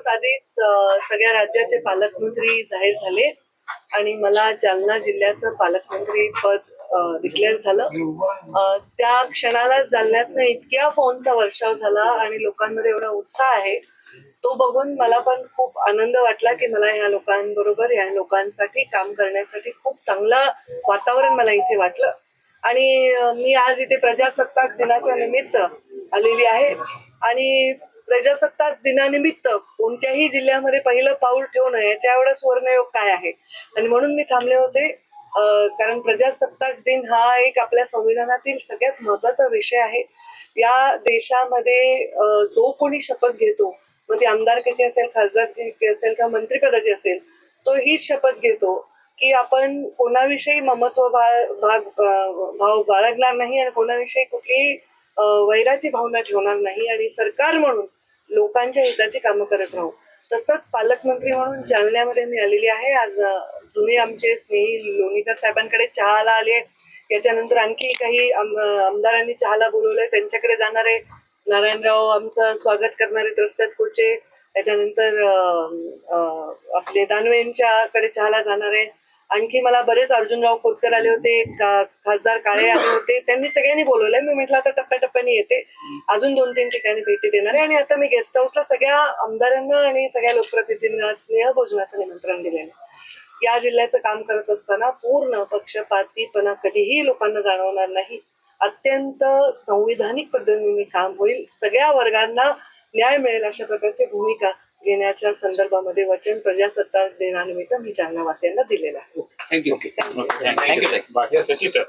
दिवस आधीच सगळ्या राज्याचे पालकमंत्री जाहीर झाले आणि मला जालना जिल्ह्याचं पालकमंत्री पद डिक्लेअर झालं. त्या क्षणाला जालन्यातनं इतक्या फोनचा वर्षाव झाला आणि लोकांमध्ये एवढा उत्साह आहे तो बघून मला पण खूप आनंद वाटला की मला ह्या लोकांबरोबर या लोकांसाठी काम करण्यासाठी खूप चांगलं वातावरण मला इथे वाटलं. आणि मी आज इथे प्रजासत्ताक दिनाच्या निमित्त आलेली आहे. आणि प्रजासत्ताक दिनानिमित्त कोणत्याही जिल्ह्यामध्ये पहिलं पाऊल ठेवणं याच्या एवढा सुवर्णयोग काय आहे? आणि म्हणून मी थांबले होते कारण प्रजासत्ताक दिन हा एक आपल्या संविधानातील सगळ्यात महत्त्वाचा विषय आहे. या देशामध्ये जो कोणी शपथ घेतो मग ती आमदारकीची असेल खासदारची असेल किंवा मंत्रिपदाची असेल तो हीच शपथ घेतो की आपण कोणाविषयी ममत्व बाळ भाग भाव बाळगणार नाही आणि कोणाविषयी कुठलीही वैराची भावना ठेवणार नाही. आणि सरकार म्हणून लोकांच्या हिताची कामं करत राहू. तसंच पालकमंत्री म्हणून जालन्यामध्ये मी आलेली आहे. आज जुने आमचे स्नेही लोणीकर साहेबांकडे चहाला आले याच्यानंतर आणखी काही आमदारांनी चहाला बोलवलंय. त्यांच्याकडे जाणारे नारायणराव आमचं स्वागत करणारे रस्त्यात पुढचे. त्याच्यानंतर आपले दानवेंच्याकडे चहाला जाणार आहे आणखी मला बरेच अर्जुनराव खोतकर आले होते खासदार काळे आले होते त्यांनी सगळ्यांनी बोलवलंय. मी म्हटलं आता टप्प्याटप्प्याने येते. अजून दोन तीन ठिकाणी भेटी देणार आहे. आणि आता मी गेस्ट हाऊसला सगळ्या आमदारांना आणि सगळ्या लोकप्रतिनिधींना स्नेह भोजनाचं निमंत्रण दिलेलं या जिल्ह्याचं काम करत असताना पूर्ण पक्षपातीपणा कधीही लोकांना जाणवणार नाही. अत्यंत संविधानिक पद्धतीने काम होईल. सगळ्या वर्गांना न्याय मिळेल अशा प्रकारची भूमिका घेण्याच्या संदर्भामध्ये वचन प्रजासत्ताक दिनानिमित्त मी जालनावासियांना दिलेलं आहे. Thank you thank you